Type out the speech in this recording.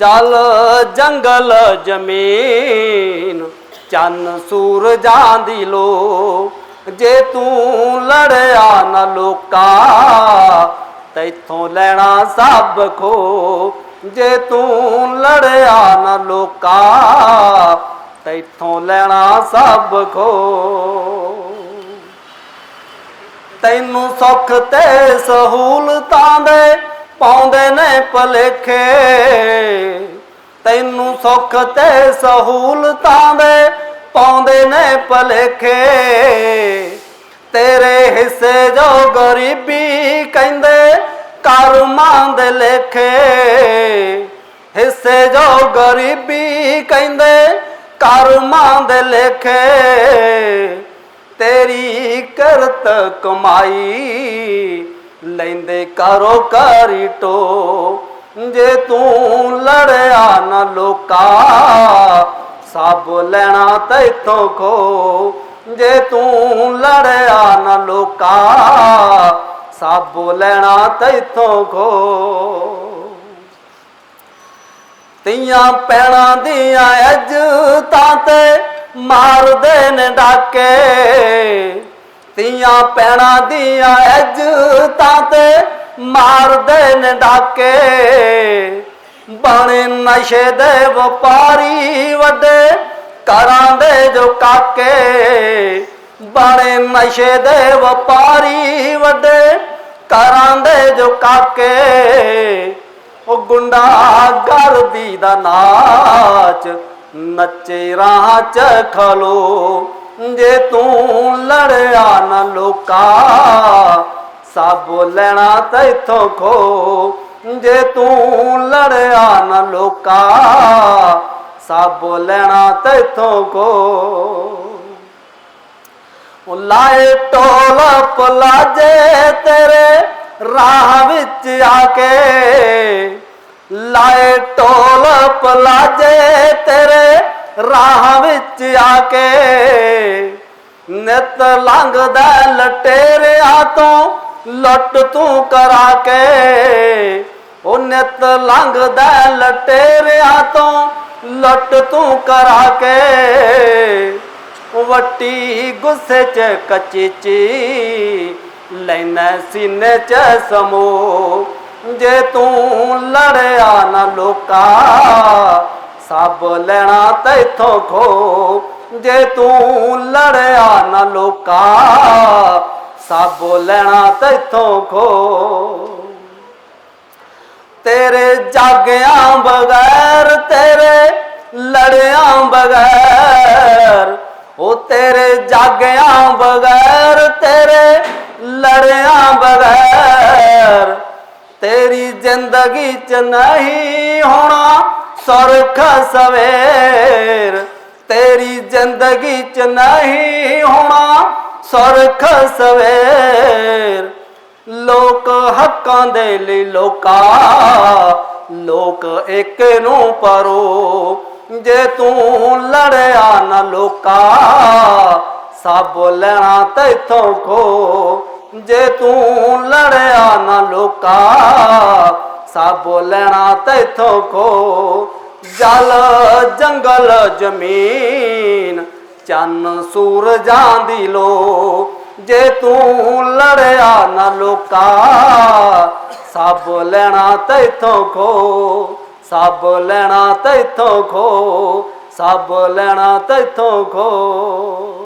ਜਲ ਜੰਗਲ ਜ਼ਮੀਨ, ਚੰਨ ਸੂਰਜਾਂ ਦੀ ਲੋ ਜੇ ਤੂੰ ਲੜਿਆ ਨਾ ਲੋਕਾ ਤੈਥੋਂ ਲੈਣਾ ਸਭ ਖੋ ਜੇ ਤੂੰ ਲੜਿਆ ਨਾ ਲੋਕਾ ਤੈਥੋਂ ਲੈਣਾ ਸਭ ਖੋ ਤੈਨੂੰ ਸੁੱਖ ਤੇ ਸਹੂਲਤਾਂ ਦੇ ਪਾਉਂਦੇ ਨੇ ਭਲੇਖੇ। ਤੈਨੂੰ ਸੁੱਖ ਤੇ ਸਹੂਲਤਾਂ ਦੇ ਪਾਉਂਦੇ ਨੇ ਭਲੇਖੇ। ਤੇਰੇ ਹਿੱਸੇ ਜੋ ਗਰੀਬੀ ਕਹਿੰਦੇ, ਕਰਮਾਂ ਦੇ ਲੇਖੇ। ਹਿੱਸੇ ਜੋ ਗਰੀਬੀ ਕਹਿੰਦੇ, ਕਰਮਾਂ ਦੇ ਲੇਖੇ। ਤੇਰੀ ਕਰਤ ਕਮਾਈ ਲੈਂਦੇ ਕਰੋ ਕਰੀਟੋ ਜੇ ਤੂੰ ਲੜਿਆ ਨਾ ਲੋਕਾ, ਸਭ ਲੈਣਾ ਤੈਥੋਂ ਖੋ। ਜੇ ਤੂੰ ਲੜਿਆ ਨਾ ਲੋਕਾ, ਸਭ ਲੈਣਾ ਤੈਥੋਂ ਖੋ। ਤੀਆਂ ਪੈਣਾ ਦੀਆਂ ਅੱਜ ਤਾਂ ਤੇ ਮਾਰਦੇ ਨੇ ਡਾਕੇ। ਤੀਆਂ ਪੈਣਾ ਦੀਆਂ ਅੱਜ ਤਾਂ ਤੇ ਮਾਰਦੇ ਨੇ ਡਾਕੇ। ਬਣੇ ਨਸ਼ੇ ਦੇ ਵਪਾਰੀ ਵੱਡੇ ਕਰਾਂ ਦੇ ਜੋ ਕਾਕੇ। ਬਣੇ ਨਸ਼ੇ ਦੇ ਵਪਾਰੀ ਵੱਡੇ ਕਰਾਂ ਦੇ ਜੋ ਕਾਕੇ। ਉਹ ਗੁੰਡਾ ਗਰਦੀ ਦਾ ਨਾਚ ਨੱਚੇ ਰਾਹ ਚ ਖਲੋ। ਜੇ ਤੂੰ ਲੜਿਆ ਨਾ ਲੋਕਾ ਸਭ ਲੈਣਾ ਤੈਥੋਂ ਖੋ ਜੇ ਤੂੰ ਲੜਿਆ ਨਾ ਲੋਕਾ ਸਭ ਲੈਣਾ ਤੈਥੋਂ ਖੋ ਉਹ ਲਾਏ ਟੋਲ ਪਲਾਜੇ ਤੇਰੇ ਰਾਹ ਵਿੱਚ ਆ ਕੇ ਲਾਏ ਟੋਲ ਪਲਾਜੇ ਤੇਰੇ ਰਾਹ ਵਿੱਚ ਆ ਕੇ ਨਿਤ ਲੰਘਦਾ ਲਟੇਰਿਆ ਤੋਂ, ਲੁੱਟ ਤੂੰ ਕਰਾ ਕੇ। ਉਹ ਨਿਤ ਲੰਘਦਾ ਲਟੇਰਿਆ ਤੋਂ, ਲੁੱਟ ਤੂੰ ਕਰਾ ਕੇ। ਵੱਟੀ ਗੁੱਸੇ ਚ ਕਚੀਚੀ ਲੈਣਾ ਸੀਨੇ ਚ ਸਮੋ ਜੇ ਤੂੰ ਲੜਿਆ ਨਾ ਲੋਕਾ ਸਭ ਲੈਣਾ ਤੈਥੋਂ ਖੋ। ਜੇ ਤੂੰ ਲੜਿਆ ਨਾ ਲੋਕਾ, ਸਭ ਲੈਣਾ ਤੈਥੋਂ ਖੋ। ਤੇਰੇ ਜਾਗਿਆਂ ਬਗੈਰ, ਤੇਰੇ ਲੜਿਆਂ ਬਗੈਰ, ਉਹ ਤੇਰੇ ਜਾਗਿਆਂ ਬਗੈਰ, ਤੇਰੇ ਲੜਿਆਂ ਬਗੈਰ, ਤੇਰੀ ਜ਼ਿੰਦਗੀ ਚ ਨਹੀਂ ਹੋਣਾ। ਸੁਰਖ ਸਵੇਰ, ਤੇਰੀ ਜ਼ਿੰਦਗੀ ਚ ਨਹੀਂ ਹੋਣਾ। ਸੁਰਖ ਸਵੇਰ, ਲੋਕ ਹੱਕਾਂ ਦੇ ਲਈ ਲੋਕਾ, ਲੋਕ ਇੱਕ ਨੂੰ ਪਰੋ। ਜੇ ਤੂੰ ਲੜਿਆ ਨਾ ਲੋਕਾ, ਸਭ ਲੈਣਾ ਤੈਥੋਂ ਖੋ। ਜੇ ਤੂੰ ਲੜਿਆ ਨਾ ਲੋਕਾ ਸਭ ਲੈਣਾ ਤੈਥੋਂ ਖੋ। ਜਲ ਜੰਗਲ ਜ਼ਮੀਨ, ਚੰਨ ਸੂਰਜਾਂ ਦੀ ਲੋ ਜੇ ਤੂੰ ਲੜਿਆ ਨਾ ਲੋਕਾ, ਸਭ ਲੈਣਾ ਤੈਥੋਂ ਖੋ। ਸਭ ਲੈਣਾ ਤੈਥੋਂ ਖੋ। ਸਭ ਲੈਣਾ ਤੈਥੋਂ ਖੋ।